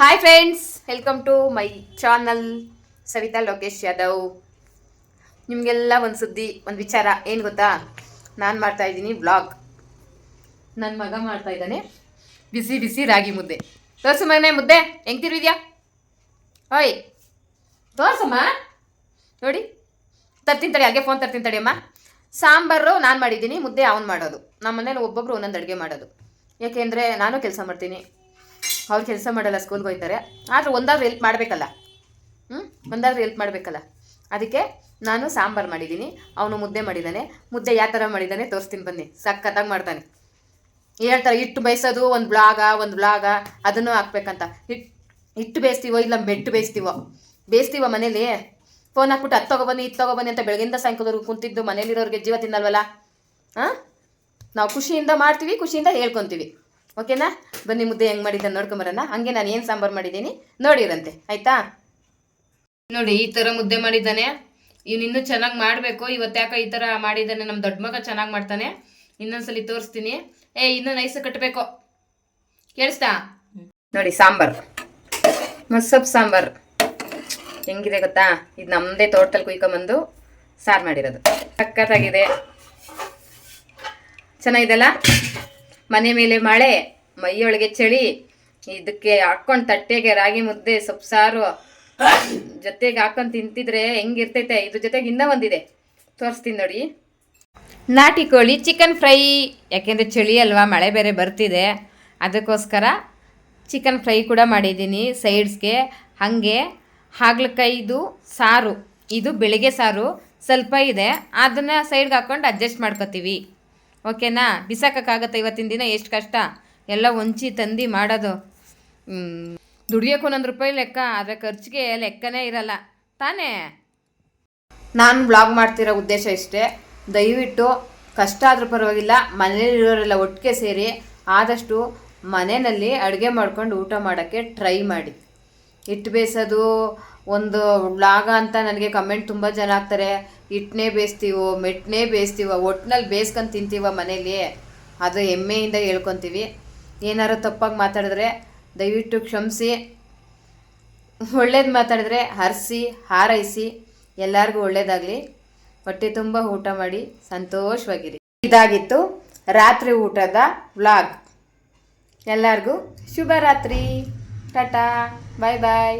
Hi friends welcome to my channel Savita Lokesh Yadav ನಿಮಗೆಲ್ಲ ಒಂದು ಸುದ್ದಿ, ಒಂದು ವಿಚಾರ ಏನು ಗೊತ್ತಾ? ನಾನು ಮಾಡ್ತಾ ಇದ್ದೀನಿ ವ್ಲಾಗ್ ನನ್ನ ಮಗ ಮಾಡ್ತಾ ಇದ್ದಾನೆ. ಬಿಸಿ ಬಿಸಿ ರಾಗಿ ಮುದ್ದೆ. ತೋರ್ಸು ಮಗನೇ ಮುದ್ದೆ ಹೆಂಗೆ ತಿರುವಿದ್ಯಾ ಓಯ್, ತೋರ್ಸಮ್ಮ. ನೋಡಿ, ತರ್ತೀನಿ ತಡಿ, ಹಾಗೆ ಫೋನ್ ತರ್ತೀನಿ ತಡಿ ಅಮ್ಮ. ಸಾಂಬಾರು ನಾನು ಮಾಡಿದ್ದೀನಿ, ಮುದ್ದೆ ಅವನು ಮಾಡೋದು. ನಮ್ಮ ಮನೇಲಿ ಒಬ್ಬೊಬ್ರು ಒಂದೊಂದು ಅಡುಗೆ ಮಾಡೋದು. ಯಾಕೆಂದರೆ ನಾನು ಕೆಲಸ ಮಾಡ್ತೀನಿ. ಅವ್ರು ಕೆಲಸ ಮಾಡಲ್ಲ ಸ್ಕೂಲ್ಗೆ ಹೋಗ್ತಾರೆ ಆದರೂ ಒಂದಾದ್ರೂ ಹೆಲ್ಪ್ ಮಾಡಬೇಕಲ್ಲ. ಹ್ಞೂ ಒಂದಾದ್ರೂ ಹೆಲ್ಪ್ ಮಾಡಬೇಕಲ್ಲ. ಅದಕ್ಕೆ ನಾನು ಸಾಂಬಾರು ಮಾಡಿದ್ದೀನಿ, ಅವನು ಮುದ್ದೆ ಮಾಡಿದ್ದಾನೆ ಮುದ್ದೆ ಯಾವ ಥರ ಮಾಡಿದ್ದಾನೆ ತೋರಿಸ್ತೀನಿ ಬನ್ನಿ. ಸಖತ್ತಾಗಿ ಮಾಡ್ತಾನೆ. ಹೇಳ್ತಾರೆ ಹಿಟ್ಟು ಬೇಯಿಸೋದು, ಒಂದು ಬ್ಲಾಗ ಒಂದು ಬ್ಲಾಗ ಅದನ್ನು ಹಾಕ್ಬೇಕಂತ. ಹಿಟ್ಟು ಹಿಟ್ಟು ಬೇಯಿಸ್ತೀವೋ ಇಲ್ಲ ಮೆಟ್ಟು ಬೇಯಿಸ್ತೀವೋ? ಬೇಯಿಸ್ತೀವೋ ಮನೇಲಿ? ಫೋನ್ ಹಾಕ್ಬಿಟ್ಟು ಹತ್ತು ತಗೊಬನ್ನಿ ಇತ್ತು ತಗೊಬನ್ನಿ ಅಂತ ಬೆಳಗಿಂದ ಸಾಯಂಕಾಲದವ್ರು ಕುಂತಿದ್ದು ಮನೇಲಿರೋರಿಗೆ ಜೀವ ತಿನ್ನಲ್ವಲ್ಲ ಹಾಂ? ನಾವು ಖುಷಿಯಿಂದ ಮಾಡ್ತೀವಿ, ಖುಷಿಯಿಂದ ಹೇಳ್ಕೊತೀವಿ. ಓಕೆನಾ? ಬನ್ನಿ ಮುದ್ದೆ ಹೆಂಗೆ ಮಾಡಿದ್ದಾನೆ ನೋಡ್ಕೊಂಬರೋಣ ಹಂಗೆ ನಾನು ಏನು ಸಾಂಬಾರು ಮಾಡಿದ್ದೀನಿ ನೋಡಿರಂತೆ, ಆಯ್ತಾ? ನೋಡಿ, ಈ ಥರ ಮುದ್ದೆ ಮಾಡಿದ್ದಾನೆ. ಇವ್ನು ಇನ್ನೂ ಚೆನ್ನಾಗಿ ಮಾಡಬೇಕು. ಇವತ್ತು ಯಾಕೆ ಈ ಥರ ಮಾಡಿದ್ದಾನೆ ನಮ್ಮ ದೊಡ್ಡ ಮಗ ಚೆನ್ನಾಗಿ ಮಾಡ್ತಾನೆ. ಇನ್ನೊಂದ್ಸಲಿ ತೋರಿಸ್ತೀನಿ. ಏ, ಇನ್ನೂ ನೈಸ್ ಕಟ್ಟಬೇಕು ಕೇಳಿಸ್ತಾ? ನೋಡಿ, ಸಾಂಬಾರು. ಮಸ್ಸೊಪ್ಪು ಸಾಂಬಾರು. ಹೆಂಗಿದೆ ಗೊತ್ತಾ? ಇದು ನಮ್ಮದೇ ತೋಟದಲ್ಲಿ ಕುಯ್ಕೊಂಬಂದು ಸಾರು ಮಾಡಿರೋದು. ಸಕ್ಕತ್ತಾಗಿದೆ ಚೆನ್ನಾಗಿದೆಲ್ಲ ಮನೆ ಮೇಲೆ ಮಳೆ, ಮೈಯೊಳಗೆ ಚಳಿ, ಇದಕ್ಕೆ ಹಾಕೊಂಡು ತಟ್ಟೆಗೆ ರಾಗಿ ಮುದ್ದೆ ಸೊಪ್ಪು ಸಾರು ಜೊತೆಗೆ ಹಾಕೊಂಡು ತಿಂತಿದ್ರೆ ಹೆಂಗಿರ್ತೈತೆ? ಇದ್ರ ಜೊತೆಗೆ ಇನ್ನೂ ಒಂದಿದೆ. ತೋರಿಸ್ತೀನಿ ನೋಡಿ. ನಾಟಿ ಕೋಳಿ, ಚಿಕನ್ ಫ್ರೈ. ಯಾಕೆಂದರೆ ಚಳಿ ಅಲ್ವಾ, ಮಳೆ ಬೇರೆ ಬರ್ತಿದೆ. ಅದಕ್ಕೋಸ್ಕರ ಚಿಕನ್ ಫ್ರೈ ಕೂಡ ಮಾಡಿದ್ದೀನಿ ಸೈಡ್ಸ್ಗೆ. ಹಾಗೆ ಹಾಗಲಕಾಯಿದು ಸಾರು. ಇದು ಬೆಳಿಗ್ಗೆ ಸಾರು. ಸ್ವಲ್ಪ ಇದೆ. ಅದನ್ನು ಸೈಡ್ಗೆ ಹಾಕ್ಕೊಂಡು ಅಡ್ಜಸ್ಟ್ ಮಾಡ್ಕೋತೀವಿ. ಓಕೆನಾ? ಬಿಸಾಕೋಕ್ಕಾಗತ್ತೆ ಇವತ್ತಿನ ದಿನ? ಎಷ್ಟು ಕಷ್ಟ? ಎಲ್ಲ ಒಂಚಿ ತಂದು ಮಾಡೋದು. ದುಡಿಯೋಕ್ಕೂ ಒಂದೊಂದು ರೂಪಾಯಿ ಲೆಕ್ಕ, ಆದರೆ ಖರ್ಚಿಗೆ ಲೆಕ್ಕನೇ ಇರಲ್ಲ. ತಾನೇ? ನಾನು ಬ್ಲಾಗ್ ಮಾಡ್ತಿರೋ ಉದ್ದೇಶ ಇಷ್ಟೇ. ದಯವಿಟ್ಟು ಕಷ್ಟ ಆದರೂ ಪರವಾಗಿಲ್ಲ ಮನೆಯಲ್ಲಿರೋರೆಲ್ಲ ಒಟ್ಟಿಗೆ ಸೇರಿ ಆದಷ್ಟು ಮನೆಯಲ್ಲಿ ಅಡುಗೆ ಮಾಡ್ಕೊಂಡು ಊಟ ಮಾಡೋಕ್ಕೆ ಟ್ರೈ ಮಾಡಿ. ಹಿಟ್ಟು ಬೇಯಿಸೋದು ಒಂದು ಬ್ಲಾಗ ಅಂತ ನನಗೆ ಕಮೆಂಟ್ ತುಂಬ ಜನ ಆಗ್ತಾರೆ ಹಿಟ್ಟನೇ ಬೇಯಿಸ್ತೀವೋ ಮೆಟ್ಟನೇ ಬೇಯಿಸ್ತೀವೋ ಒಟ್ಟಿನಲ್ಲಿ ಬೇಯಿಸ್ಕೊಂಡು ತಿಂತೀವ ಮನೇಲಿ, ಅದು ಹೆಮ್ಮೆಯಿಂದ ಹೇಳ್ಕೊತೀವಿ. ಏನಾರು ತಪ್ಪಾಗಿ ಮಾತಾಡಿದ್ರೆ ದಯವಿಟ್ಟು ಕ್ಷಮಿಸಿ. ಒಳ್ಳೇದು ಮಾತಾಡಿದ್ರೆ ಹರಿಸಿ, ಹಾರೈಸಿ. ಎಲ್ಲರಿಗೂ ಒಳ್ಳೇದಾಗಲಿ. ಹೊಟ್ಟೆ ತುಂಬ ಊಟ ಮಾಡಿ ಸಂತೋಷವಾಗಿರಿ. ಇದಾಗಿತ್ತು ರಾತ್ರಿ ಊಟದ ವ್ಲಾಗ್. ಎಲ್ಲರಿಗೂ ಶುಭರಾತ್ರಿ. ಟಾಟಾ. ಬಾಯ್ ಬಾಯ್.